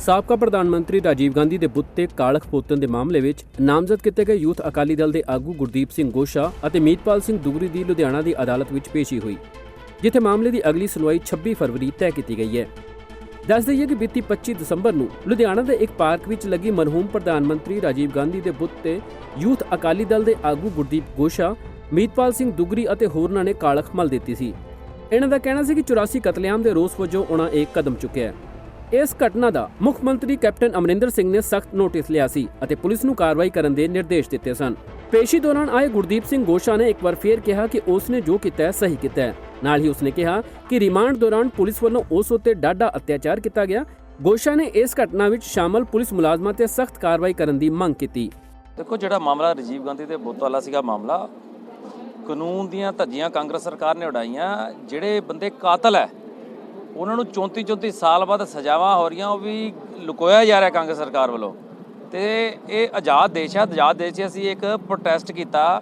ਸਾਬਕਾ ਪ੍ਰਧਾਨ ਮੰਤਰੀ ਰਾਜੀਵ ਗਾਂਧੀ ਦੇ ਬੁੱਤ ਤੇ ਕਾਲਖ ਪੋਤਨ ਦੇ ਮਾਮਲੇ ਵਿੱਚ ਨਾਮਜ਼ਦ ਕੀਤੇ ਗਏ ਯੂਥ ਅਕਾਲੀ ਦਲ ਦੇ ਆਗੂ ਗੁਰਦੀਪ ਸਿੰਘ ਗੋਸ਼ਾ ਅਤੇ ਮੀਤਪਾਲ ਸਿੰਘ ਦੁਗਰੀ ਦੀ ਲੁਧਿਆਣਾ ਦੀ ਅਦਾਲਤ ਵਿੱਚ ਪੇਸ਼ੀ ਹੋਈ, ਜਿੱਥੇ ਮਾਮਲੇ ਦੀ ਅਗਲੀ ਸੁਣਵਾਈ 26 ਫਰਵਰੀ ਤੈਅ ਕੀਤੀ ਗਈ ਹੈ। ਦੱਸ ਦਈਏ ਕਿ ਬੀਤੀ 25 ਦਸੰਬਰ ਨੂੰ ਲੁਧਿਆਣਾ ਦੇ ਇੱਕ ਪਾਰਕ ਵਿੱਚ ਲੱਗੀ ਮਰਹੂਮ ਪ੍ਰਧਾਨ ਮੰਤਰੀ ਰਾਜੀਵ ਗਾਂਧੀ ਦੇ ਬੁੱਤ ਤੇ ਯੂਥ ਅਕਾਲੀ ਦਲ ਦੇ ਆਗੂ ਗੁਰਦੀਪ ਗੋਸ਼ਾ, ਮੀਤਪਾਲ ਸਿੰਘ ਦੁਗਰੀ ਅਤੇ ਹੋਰਨਾਂ ਨੇ ਕਾਲਖ ਮਲ ਦਿੱਤੀ ਸੀ। ਇਹਨਾਂ ਦਾ ਕਹਿਣਾ ਸੀ ਕਿ 84 ਕਤਲੇਆਮ ਦੇ ਰੋਸ ਵਜੋਂ ਉਹਨਾਂ ਇਹ ਕਦਮ ਚੁੱਕਿਆ ਹੈ। ਇਸ ਘਟਨਾ ਦਾ ਮੁੱਖ ਮੰਤਰੀ ਕੈਪਟਨ ਅਮਰਿੰਦਰ ਸਿੰਘ ਨੇ ਸਖਤ ਨੋਟਿਸ ਲਿਆ ਸੀ ਅਤੇ ਪੁਲਿਸ ਨੂੰ ਕਾਰਵਾਈ ਕਰਨ ਦੇ ਨਿਰਦੇਸ਼ ਦਿੱਤੇ ਸਨ। ਪੇਸ਼ੀ ਦੌਰਾਨ ਆਏ ਗੁਰਦੀਪ ਸਿੰਘ ਗੋਸ਼ਾ ਨੇ ਇੱਕ ਵਾਰ ਫੇਰ ਕਿਹਾ ਕਿ ਉਸ ਨੇ ਜੋ ਕੀਤਾ ਸਹੀ ਕੀਤਾ ਨਾਲ ਹੀ ਉਸਨੇ ਕਿਹਾ ਕਿ ਰਿਮਾਂਡ ਦੌਰਾਨ ਪੁਲਿਸ ਵੱਲੋਂ ਉਸ ਉੱਤੇ ਡਾਢਾ ਅਤਿਆਚਾਰ ਕੀਤਾ ਗਿਆ। ਗੋਸ਼ਾ ਨੇ ਇਸ ਘਟਨਾ ਵਿੱਚ ਸ਼ਾਮਲ ਪੁਲਿਸ ਮੁਲਾਜ਼ਮਾਂ ਤੇ ਸਖਤ ਕਾਰਵਾਈ ਕਰਨ ਦੀ ਮੰਗ ਕੀਤੀ। ਦੇਖੋ, ਜਿਹੜਾ ਮਾਮਲਾ ਰਾਜੀਵ ਗਾਂਧੀ ਦੇ ਬੁੱਤ ਵਾਲਾ ਸੀਗਾ ਮਾਮਲਾ, ਕਾਨੂੰਨ ਦੀਆਂ ਧੱਜੀਆਂ ਕਾਂਗਰਸ ਸਰਕਾਰ ਨੇ ਉਡਾਈਆਂ, ਜਿਹੜੇ ਬੰਦੇ ਕਾਤਲ ਹੈ ਉਹਨਾਂ ਨੂੰ 34 34 ਸਾਲ ਬਾਅਦ ਸਜ਼ਾਵਾਂ ਹੋ ਰਹੀਆਂ, ਉਹ ਵੀ ਲੁਕੋਇਆ ਜਾ ਰਿਹਾ ਕਾਂਗਰਸ ਸਰਕਾਰ ਵੱਲੋਂ। ਤੇ ਇਹ ਆਜ਼ਾਦ ਦੇਸ਼ ਹੈ ਆਜ਼ਾਦ ਦੇਸ਼ 'ਚ ਅਸੀਂ ਇੱਕ ਪ੍ਰੋਟੈਸਟ ਕੀਤਾ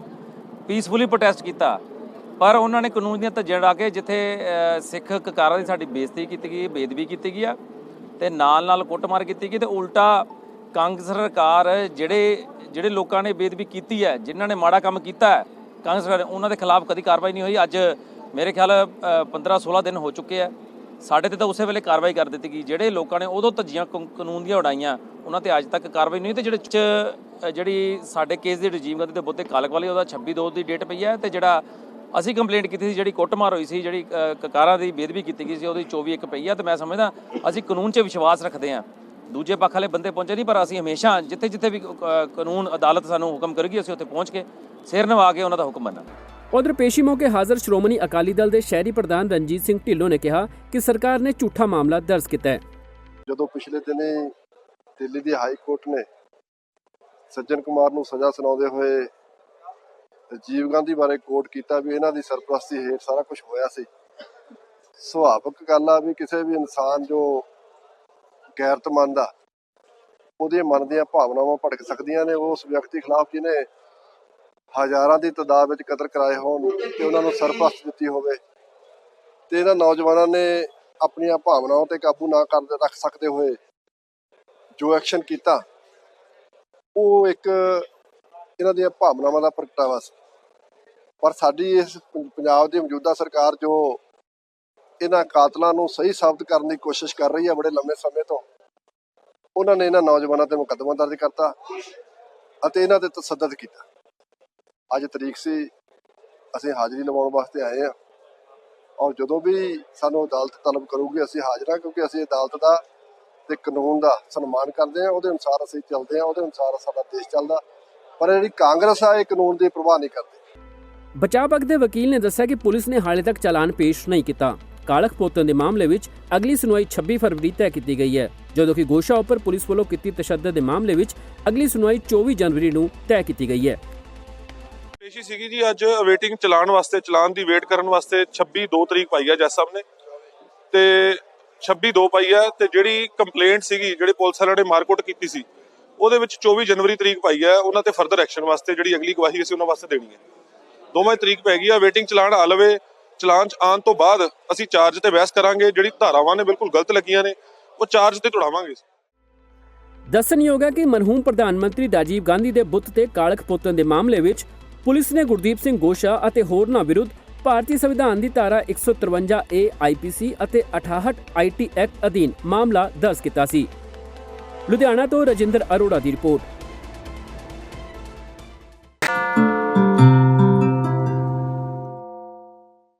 ਪੀਸਫੁਲੀ ਪ੍ਰੋਟੈਸਟ ਕੀਤਾ। ਪਰ ਉਹਨਾਂ ਨੇ ਕਾਨੂੰਨ ਦੀਆਂ ਧੱਜੀਆਂ ਉਡਾ ਕੇ ਜਿੱਥੇ ਸਿੱਖ ਕਕਾਰਾਂ ਦੀ ਸਾਡੀ ਬੇਇੱਜ਼ਤੀ ਕੀਤੀ ਗਈ ਬੇਦਬੀ ਕੀਤੀ ਗਈ ਆ, ਤੇ ਨਾਲ ਨਾਲ ਕੁੱਟਮਾਰ ਕੀਤੀ ਗਈ, ਤੇ ਉਲਟਾ ਕਾਂਗਰਸ ਸਰਕਾਰ ਜਿਹੜੇ ਜਿਹੜੇ ਲੋਕਾਂ ਨੇ ਬੇਦਬੀ ਕੀਤੀ ਹੈ, ਜਿਨ੍ਹਾਂ ਨੇ ਮਾੜਾ ਕੰਮ ਕੀਤਾ ਹੈ, ਕਾਂਗਰਸ ਸਰਕਾਰ ਉਹਨਾਂ ਦੇ ਖਿਲਾਫ ਕਦੀ ਕਾਰਵਾਈ ਨਹੀਂ ਹੋਈ। ਅੱਜ ਮੇਰੇ ਖਿਆਲ 15 16 ਦਿਨ ਹੋ ਚੁੱਕੇ ਆ। ਸਾਡੇ ਤੇ ਤਾਂ ਉਸੇ ਵੇਲੇ ਕਾਰਵਾਈ ਕਰ ਦਿੱਤੀ ਗਈ ਜਿਹੜੇ ਲੋਕਾਂ ਨੇ ਉਦੋਂ ਧੱਜੀਆਂ ਕਾਨ- ਕਾਨੂੰਨ ਦੀਆਂ ਉਡਾਈਆਂ, ਉਹਨਾਂ ਤੇ ਅੱਜ ਤੱਕ ਕਾਰਵਾਈ ਨਹੀਂ ਹੋਈ ਤੇ ਜਿਹੜੇ ਚ ਜਿਹੜੀ ਸਾਡੇ ਕੇਸ ਦੀ ਰਜੀਵ ਗਾਂਧੀ ਦੇ ਬੁੱਤੇ ਕਾਲਕ ਵਾਲੀ, ਉਹਦਾ 26 ਦੋ ਦੀ ਡੇਟ ਪਈ ਹੈ ਤੇ ਜਿਹੜਾ ਅਸੀਂ ਕੰਪਲੇਂਟ ਕੀਤੀ ਸੀ, ਜਿਹੜੀ ਕੁੱਟਮਾਰ ਹੋਈ ਸੀ, ਜਿਹੜੀ ਕਕਾਰਾਂ ਦੀ ਬੇਦਬੀ ਕੀਤੀ ਗਈ ਸੀ, ਉਹਦੀ 24 ਇੱਕ ਪਈ ਆ ਤੇ ਮੈਂ ਸਮਝਦਾ ਅਸੀਂ ਕਾਨੂੰਨ 'ਚ ਵਿਸ਼ਵਾਸ ਰੱਖਦੇ ਹਾਂ। ਦੂਜੇ ਪੱਖ ਵਾਲੇ ਬੰਦੇ ਪਹੁੰਚੇ ਨਹੀਂ, ਪਰ ਅਸੀਂ ਹਮੇਸ਼ਾ ਜਿੱਥੇ ਜਿੱਥੇ ਵੀ ਕਾਨੂੰਨ ਅਦਾਲਤ ਸਾਨੂੰ ਹੁਕਮ ਕਰੇਗੀ, ਅਸੀਂ ਉੱਥੇ ਪਹੁੰਚ ਕੇ ਸਿਰ ਨਵਾ ਕੇ ਉਹਨਾਂ ਦਾ ਹੁਕਮ ਮੰਨਾਂਗੇ। ਉਧਰ ਪੇਸ਼ੀ ਮੌਕੇ ਹਾਜ਼ਰ ਸ਼੍ਰੋਮਣੀ ਅਕਾਲੀ ਦਲ ਦੇ ਸ਼ਹਿਰੀ ਪ੍ਰਧਾਨ ਰਣਜੀਤ ਸਿੰਘ ਢਿੱਲੋਂ ਨੇ ਕਿਹਾ ਕਿ ਸਰਕਾਰ ਨੇ ਝੂਠਾ ਮਾਮਲਾ ਦਰਜ ਕੀਤਾ ਹੈ। ਜਦੋਂ ਪਿਛਲੇ ਦਿਨੇ ਦਿੱਲੀ ਦੀ ਹਾਈ ਕੋਰਟ ਨੇ ਸੱਜਣ ਕੁਮਾਰ ਨੂੰ ਸਜ਼ਾ ਸੁਣਾਉਂਦੇ ਹੋਏ ਰਾਜੀਵ ਗਾਂਧੀ ਬਾਰੇ ਕੋਟ ਕੀਤਾ ਵੀ ਇਹਨਾਂ ਦੀ ਸਰਪ੍ਰਸਤੀ ਹੇਠ ਸਾਰਾ ਕੁਝ ਹੋਇਆ ਸੀ, ਸੁਭਾਵਿਕ ਗੱਲ ਆ ਵੀ ਕਿਸੇ ਵੀ ਇਨਸਾਨ ਜੋ ਗੈਰਤਮੰਦ ਆ ਉਹਦੇ ਮਨ ਦੀਆਂ ਭਾਵਨਾਵਾਂ ਭੜਕ ਸਕਦੀਆਂ ਨੇ ਉਸ ਵਿਅਕਤੀ ਖਿਲਾਫ ਜਿਹਨੇ ਹਜ਼ਾਰਾਂ ਦੀ ਤਦਾਦ ਵਿੱਚ ਕਤਲ ਕਰਾਏ ਹੋਣ ਤੇ ਉਹਨਾਂ ਨੂੰ ਸਰਪ੍ਰਸਤ ਦਿੱਤੀ ਹੋਵੇ। ਤੇ ਇਹਨਾਂ ਨੌਜਵਾਨਾਂ ਨੇ ਆਪਣੀਆਂ ਭਾਵਨਾਵਾਂ ਤੇ ਕਾਬੂ ਨਾ ਕਰ ਰੱਖ ਸਕਦੇ ਹੋਏ ਜੋ ਐਕਸ਼ਨ ਕੀਤਾ, ਉਹ ਇੱਕ ਇਹਨਾਂ ਦੀਆਂ ਭਾਵਨਾਵਾਂ ਦਾ ਪ੍ਰਗਟਾਵਾ ਸੀ। ਪਰ ਸਾਡੀ ਇਸ ਪੰਜਾਬ ਦੀ ਮੌਜੂਦਾ ਸਰਕਾਰ ਜੋ ਇਹਨਾਂ ਕਾਤਲਾਂ ਨੂੰ ਸਹੀ ਸਾਬਤ ਕਰਨ ਦੀ ਕੋਸ਼ਿਸ਼ ਕਰ ਰਹੀ ਹੈ ਬੜੇ ਲੰਮੇ ਸਮੇਂ ਤੋਂ, ਉਹਨਾਂ ਨੇ ਇਹਨਾਂ ਨੌਜਵਾਨਾਂ ਤੇ ਮੁਕੱਦਮਾ ਦਰਜ ਕਰਤਾ ਅਤੇ ਇਹਨਾਂ ਤੇ ਤਸੱਦਦ ਕੀਤਾ। ਅੱਜ ਤਰੀਕ ਸੀ, ਅਸੀਂ ਹਾਜ਼ਰੀ ਲਵਾਉਣ ਵਾਸਤੇ ਆਏ ਹਾਂ। ਔਰ ਜਦੋਂ ਵੀ ਸਾਨੂੰ ਅਦਾਲਤ ਤਲਬ ਕਰੂਗੀ, ਅਸੀਂ ਹਾਜ਼ਰ ਹਾਂ, ਕਿਉਂਕਿ ਅਸੀਂ ਅਦਾਲਤ ਦਾ ਤੇ ਕਾਨੂੰਨ ਦਾ ਸਨਮਾਨ ਕਰਦੇ ਹਾਂ। ਉਹਦੇ ਅਨੁਸਾਰ ਅਸੀਂ ਚੱਲਦੇ ਹਾਂ, ਉਹਦੇ ਅਨੁਸਾਰ ਸਾਡਾ ਦੇਸ਼ ਚੱਲਦਾ। ਪਰ ਜਿਹੜੀ ਕਾਂਗਰਸ ਆ, ਇਹ ਕਾਨੂੰਨ ਦੀ ਪਰਵਾਹ ਨਹੀਂ ਕਰਦੀ। ਬਚਾਅ ਪੱਖ ਦੇ ਵਕੀਲ ਨੇ ਦੱਸਿਆ ਕਿ ਪੁਲਿਸ ਨੇ ਹਾਲੇ ਤੱਕ ਚਲਾਨ ਪੇਸ਼ ਨਹੀਂ ਕੀਤਾ। ਕਾਲਖ ਪੋਤਨ ਦੇ ਮਾਮਲੇ ਵਿੱਚ ਅਗਲੀ ਸੁਣਵਾਈ 26 ਫਰਵਰੀ ਤੈਅ ਕੀਤੀ ਗਈ ਹੈ, ਜਦੋਂ ਕਿ ਗੋਸ਼ਾ ਉੱਪਰ ਪੁਲਿਸ ਵੱਲੋਂ ਕੀਤੀ ਤਸ਼ੱਦਦ ਦੇ ਮਾਮਲੇ ਵਿੱਚ ਅਗਲੀ ਸੁਣਵਾਈ 24 ਜਨਵਰੀ ਨੂੰ ਤੈਅ ਕੀਤੀ ਗਈ ਹੈ। ਪੇਸ਼ੀ ਸੀਗੀ ਜੀ ਅੱਜ ਅਵੇਟਿੰਗ ਚਲਾਨ ਵਾਸਤੇ ਚਲਾਨ ਦੀ ਵੇਟ ਕਰਨ ਵਾਸਤੇ 26 2 ਤਰੀਕ ਪਾਈ ਹੈ ਜੱਜ ਸਾਹਿਬ ਨੇ। ਤੇ 26 2 ਪਾਈ ਹੈ ਤੇ ਜਿਹੜੀ ਕੰਪਲੇਂਟ ਸੀਗੀ, ਜਿਹੜੇ ਪੁਲਿਸ ਵਾਲਿਆਂ ਨੇ ਮਾਰਕੁੱਟ ਕੀਤੀ ਸੀ, ਉਹਦੇ ਵਿੱਚ 24 ਜਨਵਰੀ ਤਰੀਕ ਪਾਈ ਹੈ ਉਹਨਾਂ ਤੇ ਫਰਦਰ ਐਕਸ਼ਨ ਵਾਸਤੇ ਜਿਹੜੀ ਅਗਲੀ ਗਵਾਹੀ ਅਸੀਂ ਉਹਨਾਂ ਵਾਸਤੇ ਦੇਣੀ ਹੈ ਦੋਵੇਂ ਤਰੀਕ ਪੈ ਗਈ ਆ ਵੇਟਿੰਗ ਚਲਾਨ ਆ ਲਵੇ ਚਲਾਨ ਚ ਆਉਣ ਤੋਂ ਬਾਅਦ ਅਸੀਂ ਚਾਰਜ ਤੇ ਬਹਿਸ ਕਰਾਂਗੇ, ਜਿਹੜੀ ਧਾਰਾਵਾਂ ਨੇ ਬਿਲਕੁਲ ਗਲਤ ਲੱਗੀਆਂ ਨੇ, ਉਹ ਚਾਰਜ ਤੇ ਤੁੜਾਵਾਂਗੇ ਦੱਸਣਯੋਗ ਹੈ ਕਿ ਮਨਹੂਮ ਪ੍ਰਧਾਨ ਮੰਤਰੀ ਰਾਜੀਵ ਗਾਂਧੀ ਦੇ ਬੁੱਤ ਤੇ ਕਾਲਖ ਪੋਤਨ ਦੇ ਮਾਮਲੇ ਵਿੱਚ ਪੁਲਿਸ ਨੇ ਗੁਰਦੀਪ ਸਿੰਘ ਗੋਸ਼ਾ ਅਤੇ ਹੋਰਨਾਂ ਵਿਰੁੱਧ ਭਾਰਤੀ ਸੰਵਿਧਾਨ ਦੀ ਧਾਰਾ 153 ਏ ਆਈਪੀਸੀ ਅਤੇ 68 ਆਈਟੀ ਐਕਟ ਅਧੀਨ ਮਾਮਲਾ ਦਰਜ ਕੀਤਾ ਸੀ। ਲੁਧਿਆਣਾ ਤੋਂ ਰਜਿੰਦਰ ਅਰੋੜਾ ਦੀ ਰਿਪੋਰਟ।